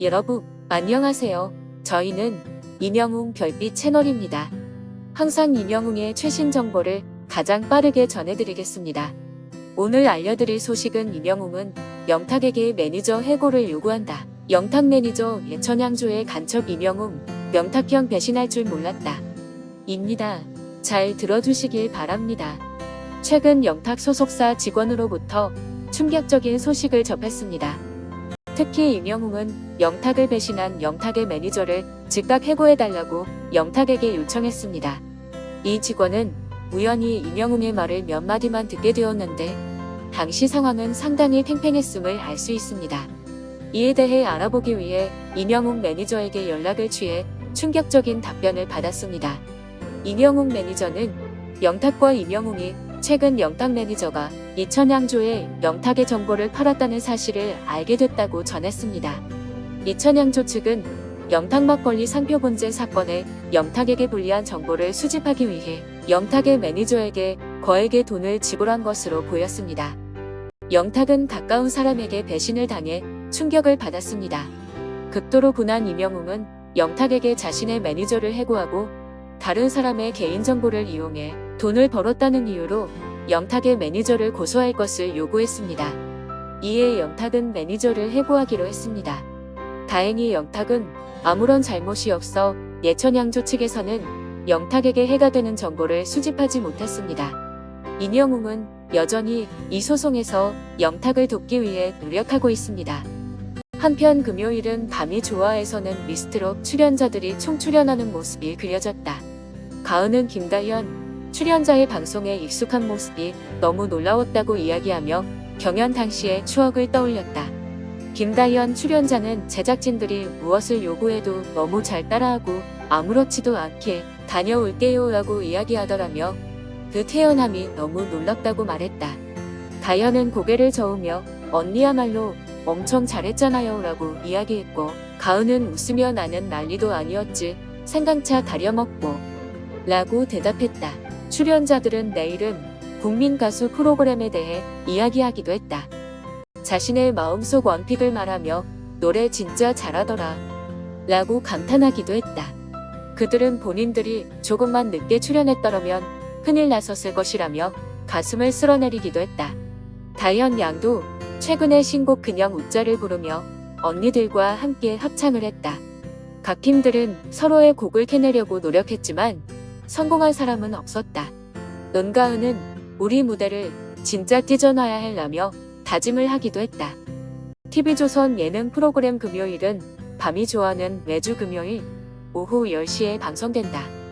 여러분, 안녕하세요. 저희는 이명웅 별빛 채널입니다. 항상 이명웅의 최신 정보를 가장 빠르게 전해드리겠습니다. 오늘 알려드릴 소식은 이명웅은 영탁에게 매니저 해고를 요구한다. 영탁 매니저 예천양조의 간첩 이명웅, 명탁형 배신할 줄 몰랐다. 입니다. 잘 들어주시길 바랍니다. 최근 영탁 소속사 직원으로부터 충격적인 소식을 접했습니다. 특히 임영웅은 영탁을 배신한 영탁의 매니저를 즉각 해고해달라고 영탁에게 요청했습니다. 이 직원은 우연히 임영웅의 말을 몇 마디만 듣게 되었는데 당시 상황은 상당히 팽팽했음을 알 수 있습니다. 이에 대해 알아보기 위해 임영웅 매니저에게 연락을 취해 충격적인 답변을 받았습니다. 임영웅 매니저는 영탁과 임영웅이 최근 영탁 매니저가 이천양조에 영탁의 정보를 팔았다는 사실을 알게 됐다고 전했습니다. 이천양조 측은 영탁 막걸리 상표 본제 사건에 영탁에게 불리한 정보를 수집하기 위해 영탁의 매니저에게 거액의 돈을 지불한 것으로 보였습니다. 영탁은 가까운 사람에게 배신을 당해 충격을 받았습니다. 극도로 분한 이명웅은 영탁에게 자신의 매니저를 해고하고 다른 사람의 개인정보를 이용해 돈을 벌었다는 이유로 영탁의 매니저를 고소할 것을 요구했습니다. 이에 영탁은 매니저를 해고하기로 했습니다. 다행히 영탁은 아무런 잘못이 없어 예천양조 측에서는 영탁에게 해가 되는 정보를 수집하지 못했습니다. 임영웅은 여전히 이 소송에서 영탁을 돕기 위해 노력하고 있습니다. 한편 금요일은 밤이 좋아에서는 미스트롯 출연자들이 총출연하는 모습이 그려졌다. 가은은 김다현 출연자의 방송에 익숙한 모습이 너무 놀라웠다고 이야기하며 경연 당시의 추억을 떠올렸다. 김다현 출연자는 제작진들이 무엇을 요구해도 너무 잘 따라하고 아무렇지도 않게 다녀올게요 라고 이야기하더라며 그 태연함이 너무 놀랍다고 말했다. 다현은 고개를 저으며 언니야말로 엄청 잘했잖아요 라고 이야기했고 가은은 웃으며 나는 난리도 아니었지 생강차 다려먹고 라고 대답했다. 출연자들은 내일은 국민 가수 프로그램에 대해 이야기하기도 했다. 자신의 마음속 원픽을 말하며 노래 진짜 잘하더라 라고 감탄하기도 했다. 그들은 본인들이 조금만 늦게 출연했더라면 큰일 났었을 것이라며 가슴을 쓸어내리기도 했다. 다현 양도 최근에 신곡 그냥 웃자를 부르며 언니들과 함께 합창을 했다. 각 팀들은 서로의 곡을 캐내려고 노력했지만 성공한 사람은 없었다. 은가은은 우리 무대를 진짜 찢어놔야 하려며 다짐을 하기도 했다. TV조선 예능 프로그램 금요일은 밤이 좋아하는 매주 금요일 오후 10시에 방송된다.